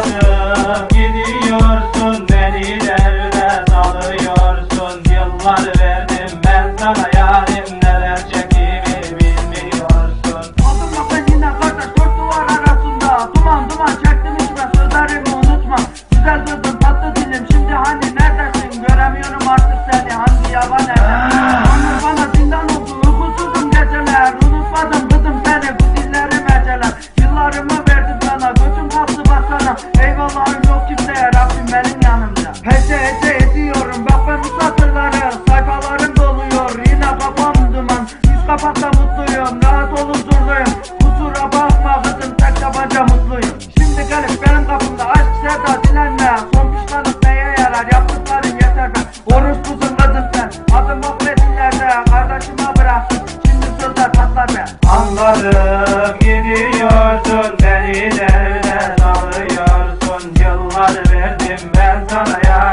Anladım gelip benim kapımda aşk sevda dilenme. Son pişmanlık neye yarar? Yaptıkların yeter be Orospusun kızım sen. Adım affetinlerde Kardeşime bıraktım şimdi sözler patlar be. Anladım gidiyorsun. Beni derde salıyorsun Yıllar verdim ben sana yarim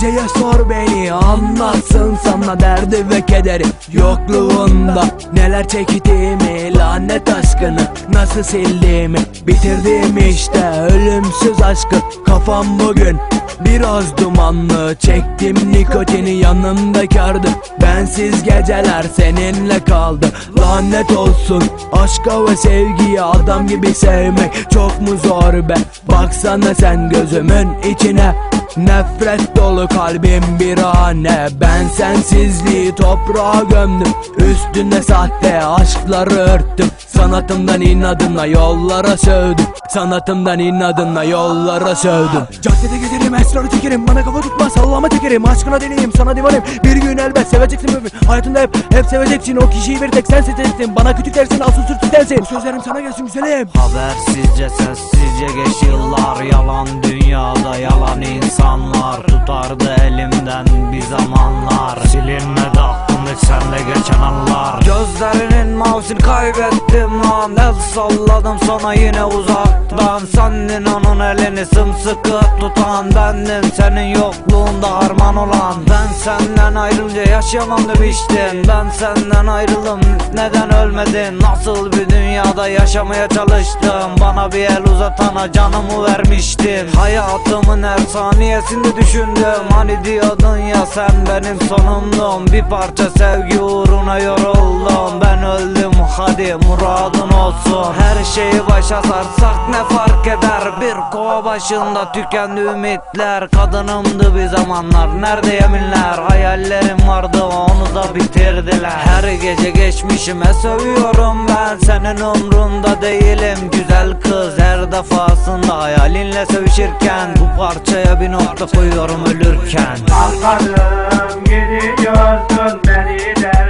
geceye sor beni Anlatsın sana derdi ve kederi. Yokluğunda neler çektiğimi Lanet aşkını nasıl sildiğimi Bitirdim işte ölümsüz aşkı. Kafam bugün biraz dumanlı Çektim nikotini yanımda kardı. Bensiz geceler seninle kaldı Lanet olsun. Aşka ve sevgiyi adam gibi sevmek Çok mu zor be? Baksana sen gözümün içine Nefret dolu kalbim bir hane Ben sensizliği toprağa gömdüm. Üstünde sahte aşkları örttüm. Sanatımdan inadına yollara sövdüm. Sanatımdan inadına yollara sövdüm. Caddede gezerim esrarı çekerim. Bana kafa tutma sallama tekerim Aşkına deliyim sana divanım. Bir gün elbet seveceksin beni. Hayatında hep hep seveceksin. O kişiyi bir tek sen seçeceksin. Bana kötü dersin asıl sürtük dersin Bu sözlerim sana gelsin güzelim. Habersizce sessizce geç yıllar Yalan dünyada yalan insanlar Tutardı elimden bir zamanlar. Silinmedi aklımda sende geçen anlar. Gözlerinin mavsini kaybettim lan El salladım sana yine uzaktan. Sendin onun elini sımsıkı tutan Bendim. Senin yokluğunda harman olan. Ben senden ayrılınca yaşayamam demiştin Ben senden ayrıldım. Neden ölmedin? Nasıl bir dünyada yaşamaya çalıştım. Bana bir el uzatana canımı vermiştin Hayatımın her saniyesinde düşündüm. Hani diyordun ya sen benim sonumdun. Bir parça sevgi uğruna yoruldum. Ben öldüm hadi muradın olsun. Her şeyi başa sarsak ne fark eder? Bir kova başında tükendi ümitler. Kadınımdı bir zamanlar nerede yeminler? Hayallerim vardı onu da bitirdiler. Her gece geçmişime sövüyorum ben. Senin umrunda değilim. Güzel kız Her defasında hayalinle sevişirken Bu parçaya bir nokta koyuyorum ölürken. Anladım gidiyorsun beni derde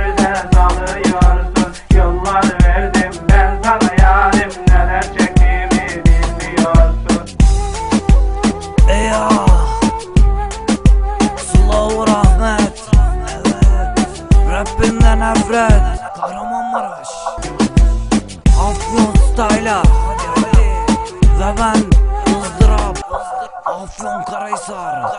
ben. Izdırap Afyon Karahisar